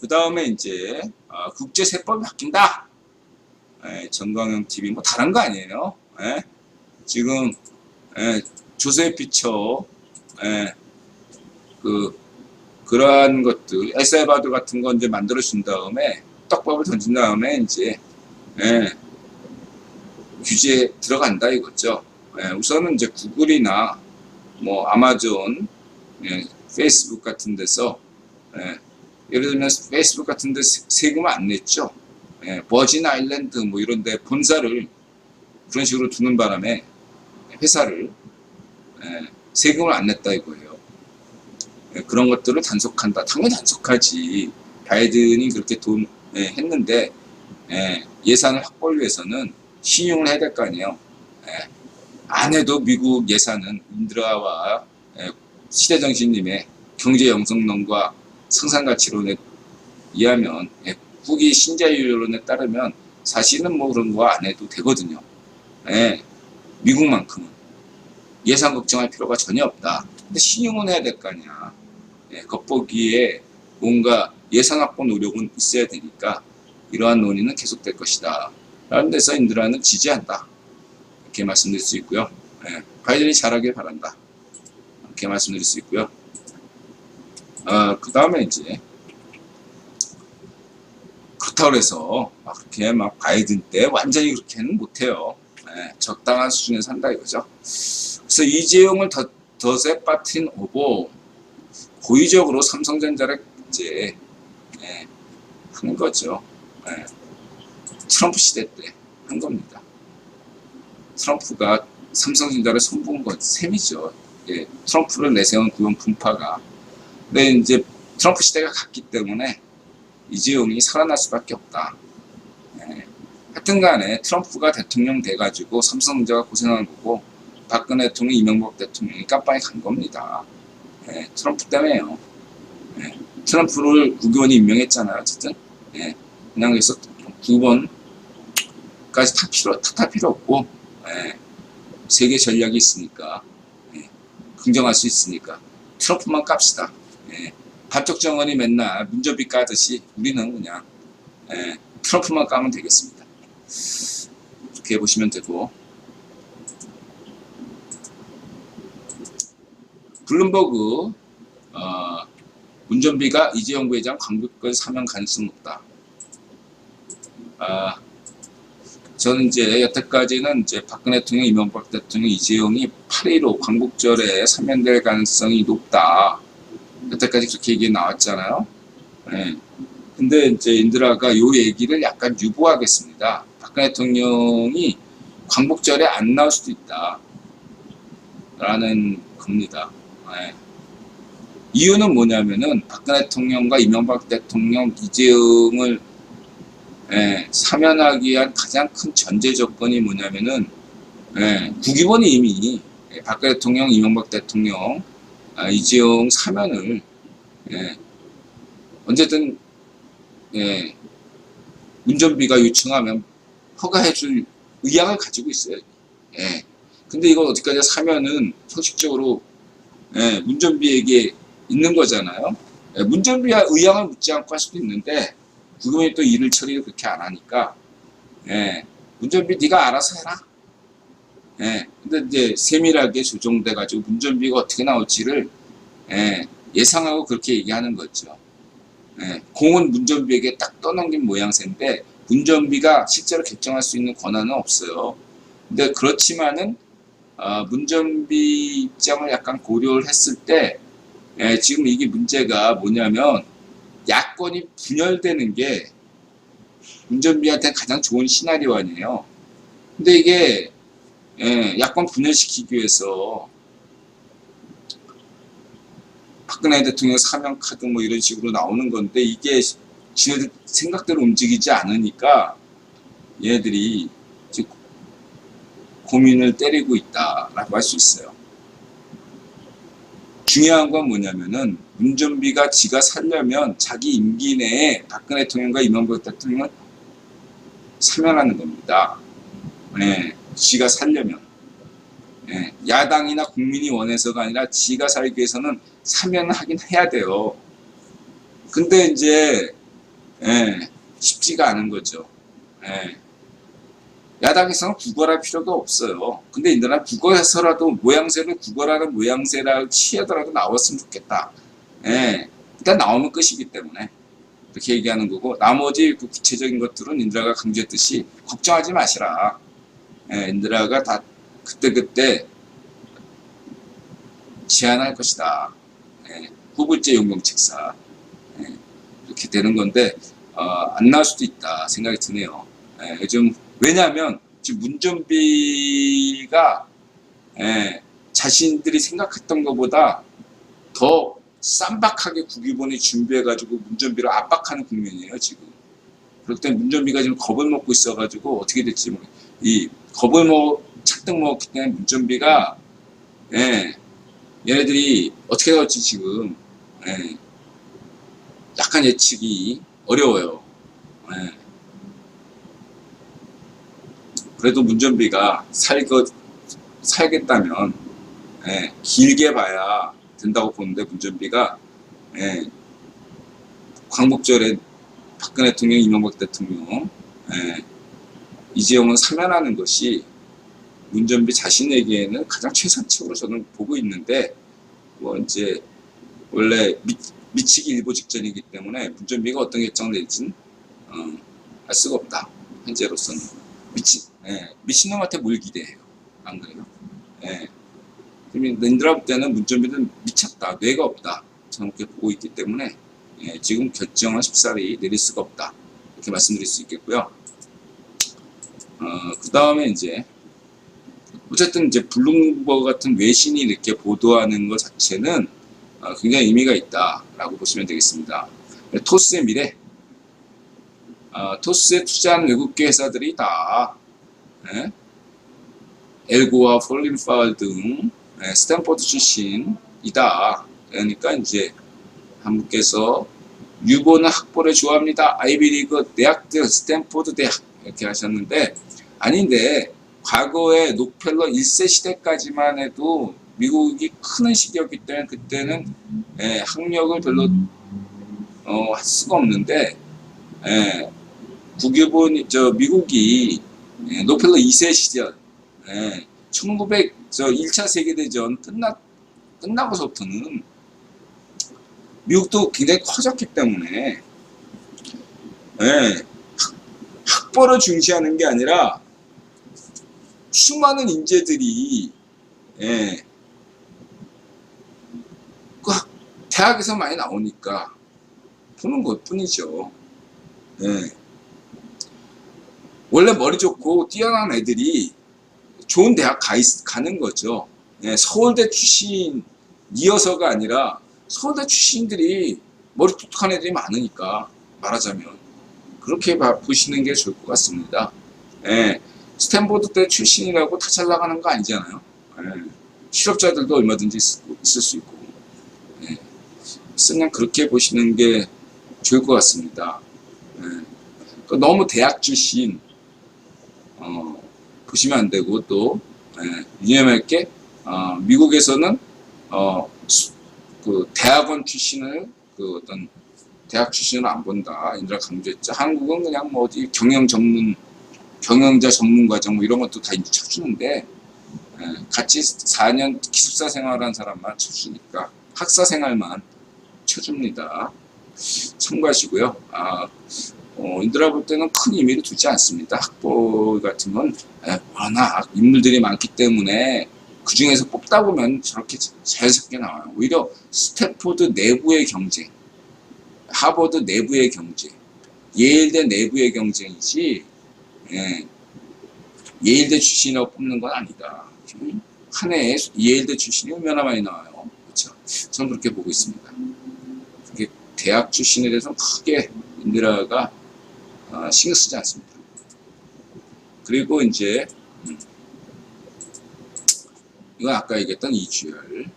그 다음에 이제 어, 국제세법이 바뀐다. 예, 정광영 TV 뭐 다른 거 아니에요. 예? 지금 예, 조세 피처 예, 그 그러한 것들 에세바드 같은 거 이제 만들어 준 다음에 떡밥을 던진 다음에 이제 예, 규제 들어간다 이거죠. 예, 우선은 이제 구글이나 뭐 아마존, 예, 페이스북 같은 데서 예, 예를 들면 페이스북 같은 데 세- 세금 안 냈죠. 예, 버진 아일랜드 뭐 이런 데 본사를 그런 식으로 두는 바람에 회사를 예, 세금을 안 냈다 이거예요. 예, 그런 것들을 단속한다. 당연히 단속하지. 바이든이 그렇게 돈 예, 했는데 예, 예산을 확보를 위해서는 신용을 해야 될 거 아니에요. 예, 안 해도 미국 예산은 인드라와 예, 시대정신님의 경제 영성론과 생산가치론에 의하면 예, 후기 신자유론에 따르면 사실은 뭐 그런 거 안 해도 되거든요. 예, 미국만큼은 예산 걱정할 필요가 전혀 없다. 근데 신용은 해야 될 거 아니야. 예, 겉보기에 뭔가 예산 확보 노력은 있어야 되니까 이러한 논의는 계속될 것이다. 라는 데서 인드라는 지지한다. 이렇게 말씀드릴 수 있고요. 예, 바이든이 잘하길 바란다. 이렇게 말씀드릴 수 있고요. 어, 그 다음에 이제 그렇다고 해서 막 그렇게 막 바이든 때 완전히 그렇게는 못해요. 예, 적당한 수준에서 한다 이거죠. 그래서 이재용을 더, 덫에 빠뜨린 오보 고의적으로 삼성전자를 이제 예, 하는 거죠. 예, 트럼프 시대 때 한 겁니다. 트럼프가 삼성전자를 손본 것 셈이죠. 예, 트럼프를 내세운 구현 분파가. 근데 이제 트럼프 시대가 갔기 때문에 이재용이 살아날 수밖에 없다. 예, 하여튼 간에 트럼프가 대통령 돼가지고 삼성전자가 고생한 거고 박근혜 대통령, 이명박 대통령이 깜빵에 간 겁니다. 예, 트럼프 때문에요. 예, 트럼프를 국회의원이 임명했잖아요. 어쨌든. 예, 그냥 그래서 두 번까지 타 필요, 필요 없고, 예, 세계 전략이 있으니까, 예, 긍정할 수 있으니까, 트럼프만 깝시다. 예, 한쪽 정원이 맨날 문전비 까듯이 우리는 그냥, 예, 트럼프만 까면 되겠습니다. 이렇게 보시면 되고, 블룸버그 어, 운전비가 이재용 부회장 광복권 사면 가능성 높다. 아, 저는 이제 여태까지는 이제 박근혜 대통령, 이명박 대통령, 이재용이 8.15 광복절에 사면될 가능성이 높다. 여태까지 그렇게 얘기 나왔잖아요. 예. 근데 이제 인드라가 요 얘기를 약간 유보하겠습니다. 박근혜 대통령이 광복절에 안 나올 수도 있다. 라는 겁니다. 예. 이유는 뭐냐면은 박근혜 대통령과 이명박 대통령, 이재용을 예, 사면하기 위한 가장 큰 전제 조건이 뭐냐면은 예, 국기본이 이미 예, 박근혜 대통령, 이명박 대통령, 아, 이재용 사면을 예, 언제든 예, 운전비가 요청하면 허가해줄 의향을 가지고 있어요. 예. 근데 이걸 어디까지 사면은 형식적으로 예, 운전비에게 있는 거잖아요. 예, 운전비와 의향을 묻지 않고 할 수도 있는데 국민이 또 일을 처리를 그렇게 안 하니까 예, 운전비 네가 알아서 해라. 예, 근데 이제 세밀하게 조정돼 가지고 운전비가 어떻게 나올지를 예, 예상하고 그렇게 얘기하는 거죠. 예, 공은 운전비에게 딱 떠넘긴 모양새인데 운전비가 실제로 결정할 수 있는 권한은 없어요. 근데 그렇지만은 어, 문전비 입장을 약간 고려를 했을 때 예, 지금 이게 문제가 뭐냐면 야권이 분열되는 게 운전비한테 가장 좋은 시나리오 아니에요. 근데 이게 예, 야권 분열시키기 위해서 박근혜 대통령 사면 카드 뭐 이런 식으로 나오는 건데 이게 지네들 생각대로 움직이지 않으니까 얘네들이 지금 고민을 때리고 있다라고 할 수 있어요. 중요한 건 뭐냐면은 운전비가 지가 살려면 자기 임기 내에 박근혜 대통령과 이명박 대통령을 사면하는 겁니다. 네, 지가 살려면. 네, 야당이나 국민이 원해서가 아니라 지가 살기 위해서는 사면을 하긴 해야 돼요. 근데 이제 예, 쉽지가 않은 거죠. 예. 야당에서는 국어랄 필요가 없어요. 근데 인들은 국어에서라도 모양새를 국어라는 모양새를 취하더라도 나왔으면 좋겠다. 예. 일단 나오면 끝이기 때문에 그렇게 얘기하는 거고 나머지 그 구체적인 것들은 인드라가 강조했듯이 걱정하지 마시라. 예, 인드라가 다 그때그때 제안할 것이다. 예, 후불제 용병 책사 예, 이렇게 되는 건데 어, 안 나올 수도 있다 생각이 드네요. 예, 요즘 왜냐하면 지금 문전비가 예, 자신들이 생각했던 것보다 더 쌈박하게 국유본이 준비해가지고 문전비를 압박하는 국면이에요 지금. 그렇기 때문에 문전비가 지금 겁을 먹고 있어가지고 어떻게 될지 모르. 이 겁을 먹 착득 먹었기 때문에 문전비가 예, 얘네들이 어떻게 될지 지금 예, 약간 예측이 어려워요. 예. 그래도 문전비가 살거 살겠다면 예, 길게 봐야 된다고 보는데 문전비가 예, 광복절에 박근혜 대통령, 이명박 대통령 예, 이재용은 사면하는 것이 문전비 자신에게는 가장 최선책으로 저는 보고 있는데 뭐 이제 원래 미, 미치기 일보 직전이기 때문에 문전비가 어떤 결정을 낼지는 어, 알 수가 없다 현재로서는 미치 예, 미친놈한테 뭘 기대해요 안 그래요? 예. 랜드라 볼 때는 문전비는 미쳤다 뇌가 없다 저는 그렇게 보고 있기 때문에 예, 지금 결정은 쉽사리 내릴 수가 없다 이렇게 말씀드릴 수 있겠고요. 어, 그 다음에 이제 어쨌든 이제 블룸버그 같은 외신이 이렇게 보도하는 것 자체는 어, 굉장히 의미가 있다라고 보시면 되겠습니다. 토스의 미래, 어, 토스에 투자한 외국계 회사들이 다 예? 엘고와 폴린파울 등 예, 스탠포드 출신이다. 그러니까 이제 한 분께서 유보는 학벌을 좋아합니다. 아이비리그 대학들 스탠포드 대학 이렇게 하셨는데 아닌데 과거에 록펠러 1세 시대까지만 해도 미국이 크는 시기였기 때문에 그때는 예, 학력을 별로 어, 할 수가 없는데 예, 국유본 저 미국이 예, 록펠러 2세 시절 예, 1900저 1차 세계대전 끝나 끝나고서부터는 미국도 굉장히 커졌기 때문에 예, 학- 학벌을 중시하는 게 아니라 수많은 인재들이 예, 대학에서 많이 나오니까 보는 것 뿐이죠. 예. 원래 머리 좋고 뛰어난 애들이 좋은 대학 가 있- 가는 거죠. 예, 서울대 출신이어서가 아니라 서울대 출신들이 머리 똑똑한 애들이 많으니까 말하자면 그렇게 봐- 보시는 게 좋을 것 같습니다. 예, 스탠포드 때 출신이라고 다 잘 나가는 거 아니잖아요. 예, 실업자들도 얼마든지 있, 있을 수 있고 예, 그냥 그렇게 보시는 게 좋을 것 같습니다. 예, 그 너무 대학 출신 어, 보시면 안 되고 또 예, 유념할 게 어, 미국에서는 어, 수- 그 대학원 출신을 그 어떤 대학 출신을 안 본다 인드라 강조했죠. 한국은 그냥 뭐 어디 경영 전문 경영자 전문 과정 뭐 이런 것도 다 이제 쳐주는데 예, 같이 4년 기숙사 생활한 사람만 쳐주니까 학사 생활만 쳐줍니다. 참고하시고요. 아, 어, 인드라 볼 때는 큰 의미를 두지 않습니다. 학벌 같은 건 에, 워낙 인물들이 많기 때문에 그 중에서 뽑다 보면 저렇게 자연스럽게 나와요. 오히려 스태포드 내부의 경쟁, 하버드 내부의 경쟁, 예일대 내부의 경쟁이지, 예, 예일대 출신이라고 뽑는 건 아니다. 음, 한 해에 예일대 출신이 얼마나 많이 나와요. 그렇죠. 저는 그렇게 보고 있습니다. 그게 대학 출신에 대해서 크게 인드라가 어, 신경 쓰지 않습니다. 그리고 이제 음, 이건 아까 얘기했던 이주열